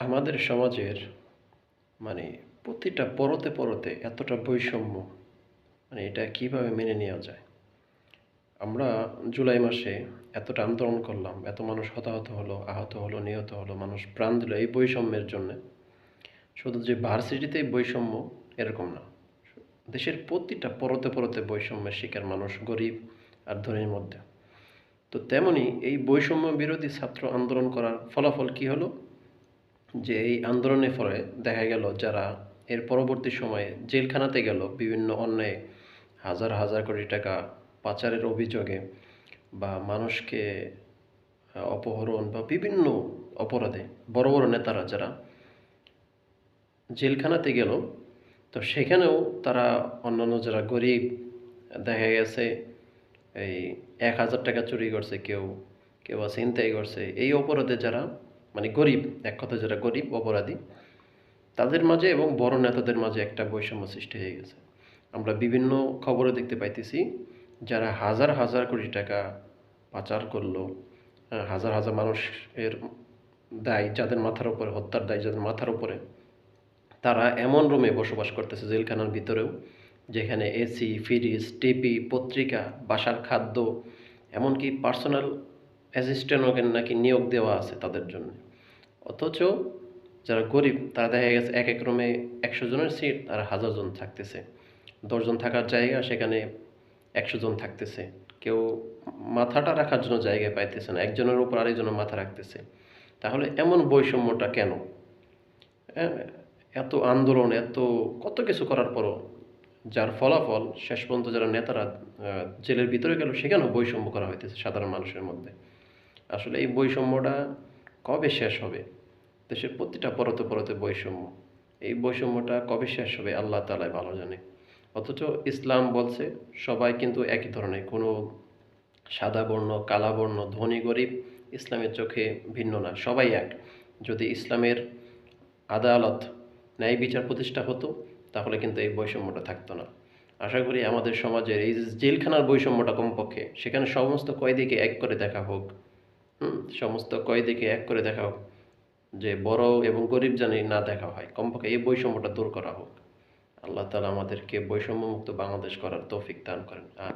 আমাদের সমাজের মানে প্রতিটা পরতে পরতে এতটা বৈষম্য মানে এটা কীভাবে মেনে নেওয়া যায়? আমরা জুলাই মাসে এতটা আন্দোলন করলাম, এত মানুষ হতাহত হলো, আহত হলো, নিহত হলো, মানুষ প্রাণ দিল এই বৈষম্যের জন্য। শুধু যে ভার্সিটিতেই বৈষম্য এরকম না। দেশের প্রতিটা পরতে পরতে বৈষম্যের শিকার মানুষ গরিব আর ধনীর মধ্যে। তো তেমনি এই বৈষম্য বিরোধী ছাত্র আন্দোলন করার ফলাফল কি হলো? যে এই আন্দোলনের ফলে দেখা গেল যারা এর পরবর্তী সময়ে জেলখানাতে গেল, বিভিন্ন অন্যায় হাজার হাজার কোটি টাকা পাচারের অভিযোগে বা মানুষকে অপহরণ বা বিভিন্ন অপরাধে বড় বড় নেতারা যারা জেলখানাতে গেল, তো সেখানেও তারা অন্যান্য যারা গরিব, দেখা গেছে এই এক হাজার টাকা চুরি করছে, কেউ কেউ বা ছিনতাই করছে। এই অপরাধে যারা মানে গরিব এক কথা যারা গরিব অপরাধী তাদের মাঝে এবং বড় নেতাদের মাঝে একটা বৈষম্য সৃষ্টি হয়ে গেছে। আমরা বিভিন্ন খবরে দেখতে পাইতেছি যারা হাজার হাজার কোটি টাকা পাচার করল আহ, হাজার হাজার মানুষের দায় যাদের মাথার উপরে হত্যার দায় যাদের মাথার উপরে তারা এমন রুমে বসবাস করতেছে জেলখানার ভিতরেও যেখানে এসি ফ্রিজ টিভি পত্রিকা বাসার খাদ্য এমনকি পার্সোনাল অ্যাসিস্ট্যান্টও নাকি নিয়োগ দেওয়া আছে তাদের জন্য। অথচ যারা গরিব তারা দেখা গেছে এক এক রুমে একশো জনের সিট আর হাজার জন থাকতেছে। দশজন থাকার জায়গা সেখানে একশো জন থাকতেছে। কেউ মাথাটা রাখার জন্য জায়গা পাইতেছে না একজনের উপর আরেকজনের মাথা রাখতেছে। তাহলে এমন বৈষম্যটা কেন? হ্যাঁ, এত আন্দোলন এত কত কিছু করার পরও যার ফলাফল শেষ পর্যন্ত যারা নেতারা জেলের ভিতরে গেল সেখানেও বৈষম্য করা হইতেছে সাধারণ মানুষের মধ্যে। আসলে এই বৈষম্যটা কবে শেষ হবে? দেশের প্রতিটা পরতে পরতে বৈষম্য। এই বৈষম্যটা কবে শেষ হবে আল্লাহ তালাই ভালো জানে। অথচ ইসলাম বলছে, সবাই কিন্তু একই ধরনের। কোনো সাদা বর্ণ, কালা বর্ণ, ধনী, গরিব ইসলামের চোখে ভিন্ন না। সবাই এক। যদি ইসলামের আদালত ন্যায় বিচার প্রতিষ্ঠা হতো, তাহলে কিন্তু এই বৈষম্যটা থাকতো না। আশা করি আমাদের সমাজের এই জেলখানার বৈষম্যটা কমপক্ষে, সেখানে সমস্ত কয়েদিকে এক করে দেখা হোক। সমস্ত কয়েদিকে এক করে দেখাও, যে বড় এবং গরিব জানি না দেখা হয়, কমপক্ষে এই বৈষম্যটা দূর করা হোক। আল্লাহ তালা আমাদেরকে বৈষম্যমুক্ত বাংলাদেশ করার তৌফিক দান করেন।